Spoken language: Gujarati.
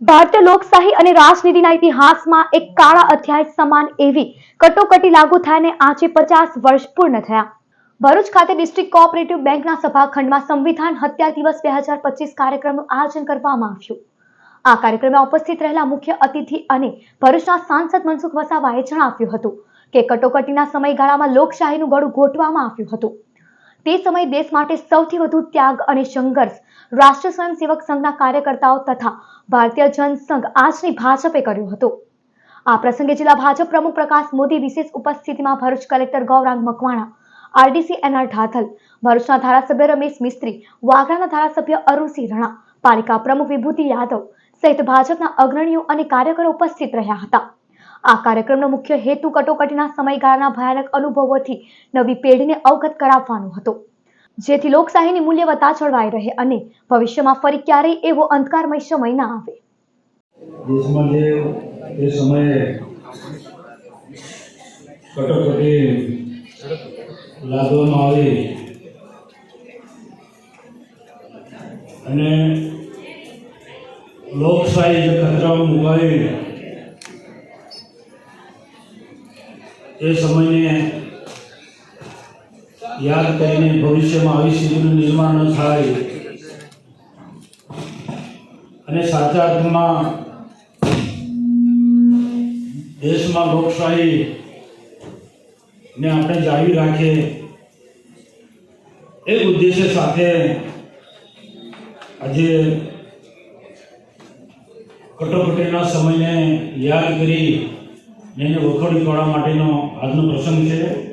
ભારતીય લોકશાહી અને રાજનીતિના ઇતિહાસમાં એક કાળા અધ્યાય સમાન એવી કટોકટી લાગુ થયાને આજે પચાસ વર્ષ પૂર્ણ થયા. ભરૂચ ખાતે ડિસ્ટ્રિક્ટ કોઓપરેટિવ બેંકના સભાખંડમાં સંવિધાન હત્યા દિવસ બે હજાર પચીસ કાર્યક્રમનું આયોજન કરવામાં આવ્યું. આ કાર્યક્રમમાં ઉપસ્થિત રહેલા મુખ્ય અતિથિ અને ભરૂચના સાંસદ મનસુખ વસાવાએ જણાવ્યું હતું કે કટોકટીના સમયગાળામાં લોકશાહીનું ગળું ઘોટવામાં આવ્યું હતું. તે સમયે દેશ માટે સૌથી વધુ ત્યાગ અને સંઘર્ષ રાષ્ટ્રીય સ્વયંસેવક સંઘના કાર્યકર્તાઓ તથા ભારતીય જનસંઘ આજની ભાજપે કર્યો હતો. આ પ્રસંગે જિલ્લા ભાજપ પ્રમુખ પ્રકાશ મોદી વિશેષ ઉપસ્થિતિમાં Bharuch collector Gaurang Makwana, RDC NR Dhathal, ભરૂચના ધારાસભ્ય રમેશ મિસ્ત્રી વાઘરાના ધારાસભ્ય અરુણસિંહ રણા, પાલિકા પ્રમુખ વિભૂતિ યાદવ સહિત ભાજપના અગ્રણીઓ અને કાર્યકરો ઉપસ્થિત રહ્યા હતા. આ કાર્યક્રમનો મુખ્ય હેતુ કટોકટીના સમયગાળાના ભયાનક અનુભવોથી નવી પેઢીને અવગત કરાવવાનો હતો. જેથી લોકશાહીની મૂલ્યવત્તા જળવાઈ રહે અને ભવિષ્યમાં ફરી ક્યારેય એવો અંધકારમય સમય ના આવે. દેશમાં જે તે સમયે કટોકટી લાદવામાં આવી અને લોકશાહી જે ખતરામાં મુકાઈ એ સમયને યાદ કરીને ભવિષ્યમાં આવી સ્થિતિનું નિર્માણ ન થાય અને સાચા અર્થમાં દેશમાં લોકશાહી ને આપણે જાળવી રાખીએ એ ઉદ્દેશ્ય સાથે આજે કટોકટીના સમયને યાદ કરી એને વખોડી કાઢવા માટેનો આજનો પ્રસંગ છે.